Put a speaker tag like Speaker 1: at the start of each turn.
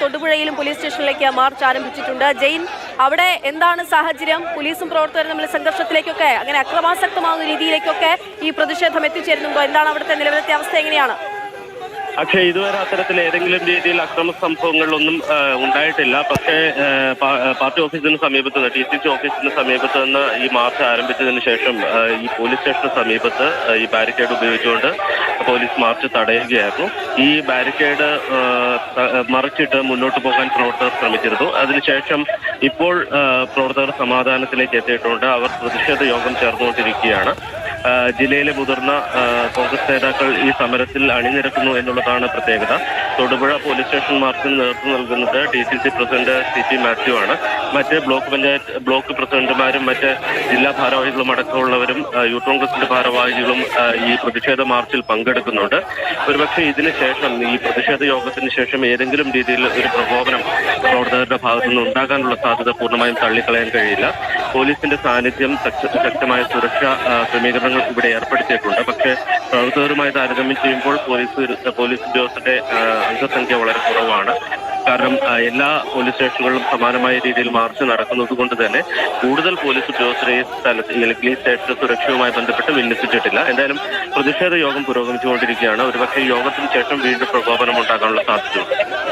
Speaker 1: തൊടുപുഴയിലും police സ്റ്റേഷനിലേക്ക് March ആരംഭിച്ചിട്ടുണ്ട് ജെയിൻ അവിടെ എന്താണ് സാഹചര്യം പോലീസും പ്രവർത്തകരും തമ്മിൽ സംഘർഷത്തിലേക്കൊക്കെ അങ്ങനെ അക്രമാസക്തമാകുന്ന രീതിയിലേക്കൊക്കെ ഈ പ്രതിഷേധം എത്തിച്ചേരുന്നുണ്ടോ എന്താണ് അവിടുത്തെ നിലവിലത്തെ അവസ്ഥ എങ്ങനെയാണ്
Speaker 2: പക്ഷെ ഇതുവരെ അത്തരത്തിൽ ഏതെങ്കിലും രീതിയിൽ അക്രമ സംഭവങ്ങളൊന്നും ഉണ്ടായിട്ടില്ല പക്ഷേ പാർട്ടി ഓഫീസിന് സമീപത്ത് നിന്ന് ടി സി സി ഓഫീസിന് സമീപത്ത് നിന്ന് ഈ മാർച്ച് ആരംഭിച്ചതിന് ശേഷം ഈ പോലീസ് സ്റ്റേഷന് സമീപത്ത് ഈ ബാരിക്കേഡ് ഉപയോഗിച്ചുകൊണ്ട് പോലീസ് മാർച്ച് തടയുകയായിരുന്നു ഈ ബാരിക്കേഡ് മറിച്ചിട്ട് മുന്നോട്ട് പോകാൻ പ്രവർത്തകർ ശ്രമിച്ചിരുന്നു അതിനുശേഷം ഇപ്പോൾ പ്രവർത്തകർ സമാധാനത്തിലേക്ക് എത്തിയിട്ടുണ്ട് അവർ പ്രതിഷേധ യോഗം ചേർന്നുകൊണ്ടിരിക്കുകയാണ് ജില്ലയിലെ മുതിർന്ന കോൺഗ്രസ് നേതാക്കൾ ഈ സമരത്തിൽ അണിനിരക്കുന്നു എന്നുള്ളതാണ് പ്രത്യേകത തൊടുപുഴ പോലീസ് സ്റ്റേഷൻ മാർച്ചിന് നേതൃത്വം നൽകുന്നത് D C C president C P Mathew ആണ് മറ്റ് ബ്ലോക്ക് പഞ്ചായത്ത് ബ്ലോക്ക് പ്രസിഡന്റുമാരും മറ്റ് ജില്ലാ ഭാരവാഹികളും അടക്കമുള്ളവരും യൂത്ത് കോൺഗ്രസിന്റെ ഭാരവാഹികളും ഈ പ്രതിഷേധ മാർച്ചിൽ പങ്കെടുക്കുന്നുണ്ട് ഒരുപക്ഷെ ഇതിന് ശേഷം ഈ പ്രതിഷേധ യോഗത്തിന് ശേഷം ഏതെങ്കിലും രീതിയിൽ ഒരു പ്രകോപനം പ്രവർത്തകരുടെ ഭാഗത്തുനിന്ന് ഉണ്ടാകാനുള്ള സാധ്യത പൂർണ്ണമായും തള്ളിക്കളയാൻ കഴിയില്ല പോലീസിന്റെ സാന്നിധ്യം ശക്തമായ സുരക്ഷാ ക്രമീകരണങ്ങൾ ഇവിടെ ഏർപ്പെടുത്തിയിട്ടുണ്ട് പക്ഷേ പ്രവർത്തകരുമായി താരതമ്യം ചെയ്യുമ്പോൾ പോലീസ് പോലീസ് ഉദ്യോഗസ്ഥരുടെ അംഗസംഖ്യ വളരെ കുറവാണ് കാരണം എല്ലാ പോലീസ് സ്റ്റേഷനുകളിലും സമാനമായ രീതിയിൽ മാർച്ച് നടക്കുന്നത് കൊണ്ട് തന്നെ കൂടുതൽ പോലീസ് ഉദ്യോഗസ്ഥരെ സ്ഥലത്ത് അല്ലെങ്കിൽ ഈ സ്റ്റേഷന്റെ സുരക്ഷയുമായി ബന്ധപ്പെട്ട് വിന്യസിച്ചിട്ടില്ല എന്തായാലും പ്രതിഷേധ യോഗം പുരോഗമിച്ചുകൊണ്ടിരിക്കുകയാണ് ഒരുപക്ഷെ യോഗത്തിന് ശേഷം വീണ്ടും പ്രകോപനം ഉണ്ടാകാനുള്ള സാധ്യതയുണ്ട്